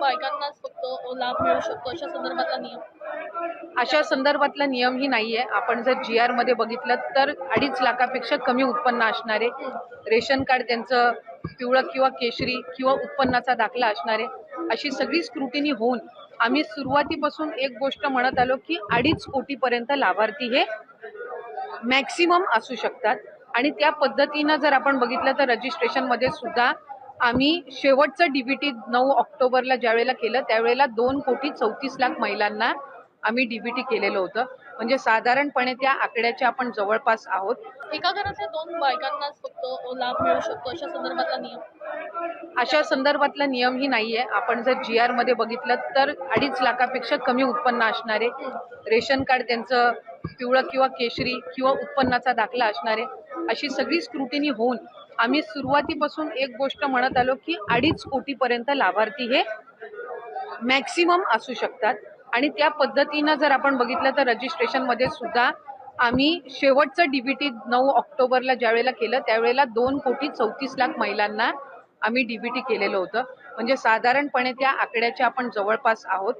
लाभ मिळू शकतो अशा संदर्भातला नियम? अशा संदर्भातला नियमही नाहीये. आपण जर जी आरमध्ये बघितलं तर अडीच लाखापेक्षा कमी उत्पन्न असणारे रेशन कार्ड त्यांचं पिवळं किंवा केशरी किंवा उत्पन्नाचा दाखला असणारे अशी सगळी स्क्रुटिनी होऊन आम्ही सुरुवातीपासून एक गोष्ट म्हणत आलो की अडीच कोटीपर्यंत लाभार्थी हे मॅक्सिमम असू शकतात. आणि त्या पद्धतीनं जर आपण बघितलं तर रजिस्ट्रेशनमध्ये सुद्धा आम्ही शेवटचं डीबीटी नऊ ऑक्टोबरला ज्यावेळेला केलं त्यावेळेला दोन कोटी चौतीस लाख महिलांना आम्ही डीबीटी केलेलं होतं. म्हणजे साधारणपणे त्या आकड्याच्या आपण जवळपास आहोत. एका घरातल्या दोन बायकांनाच फक्त लाभ मिळू शकतो अशा संदर्भातला नियम? अशा संदर्भातला नियमही नाहीये. आपण जर जी आरमध्ये बघितलं तर अडीच लाखापेक्षा कमी उत्पन्न असणारे रेशन कार्ड त्यांचं पिवळं किंवा केशरी किंवा उत्पन्नाचा दाखला असणारे अशी सगळी स्क्रुटिनी होऊन आम्ही सुरुवातीपासून एक गोष्ट म्हणत आलो की अडीच कोटीपर्यंत लाभार्थी हे मॅक्सिमम असू शकतात. आणि त्या पद्धतीनं जर आपण बघितलं तर रजिस्ट्रेशनमध्ये सुद्धा आम्ही शेवटचं डीबीटी नऊ ऑक्टोबरला ज्यावेळेला केलं त्यावेळेला दोन कोटी चौतीस लाख महिलांना आम्ही डीबीटी केलेलं होतं. म्हणजे साधारणपणे त्या आकड्याच्या आपण जवळपास आहोत.